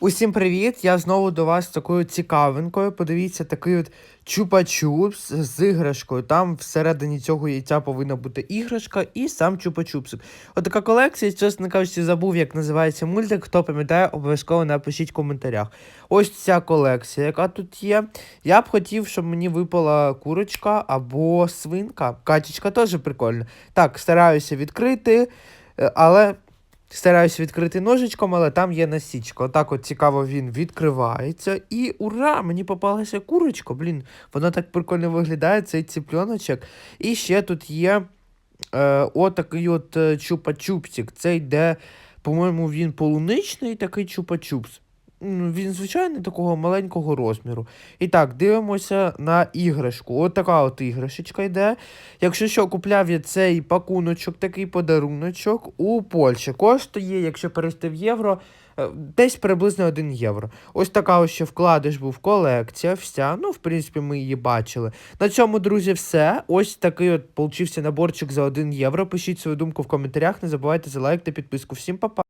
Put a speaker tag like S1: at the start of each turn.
S1: Усім привіт! Я знову до вас з такою цікавинкою. Подивіться, такий от чупа-чупс з іграшкою. Там всередині цього яйця повинна бути іграшка і сам чупа-чупсик. От така колекція, чесно кажучи, забув, як називається мультик. Хто пам'ятає, обов'язково напишіть в коментарях. Ось ця колекція, яка тут є. Я б хотів, щоб мені випала курочка або свинка. Катічка теж прикольна. Так, стараюся відкрити, е, але. Стараюсь відкрити ножичком, але там є насічка. Отак от цікаво він відкривається. І ура! Мені попалася курочка. Блін, воно так прикольно виглядає, цей ціпленочок. І ще тут є е, отакий от е, чупа-чупсик. Це йде, по-моєму, він полуничний такий чупа-чупс. Він звичайний такого маленького розміру. І так, дивимося на іграшку. От така от іграшечка йде. Якщо що, купляв я цей пакуночок, такий подаруночок у Польщі. Коштує, якщо перевести в євро, е, десь приблизно 1 євро. Ось така ось ще вкладиш був колекція, вся. Ну, в принципі, ми її бачили. На цьому, друзі, все. Ось такий от получився наборчик за 1 євро. Пишіть свою думку в коментарях. Не забувайте за лайк та підписку. Всім па-па!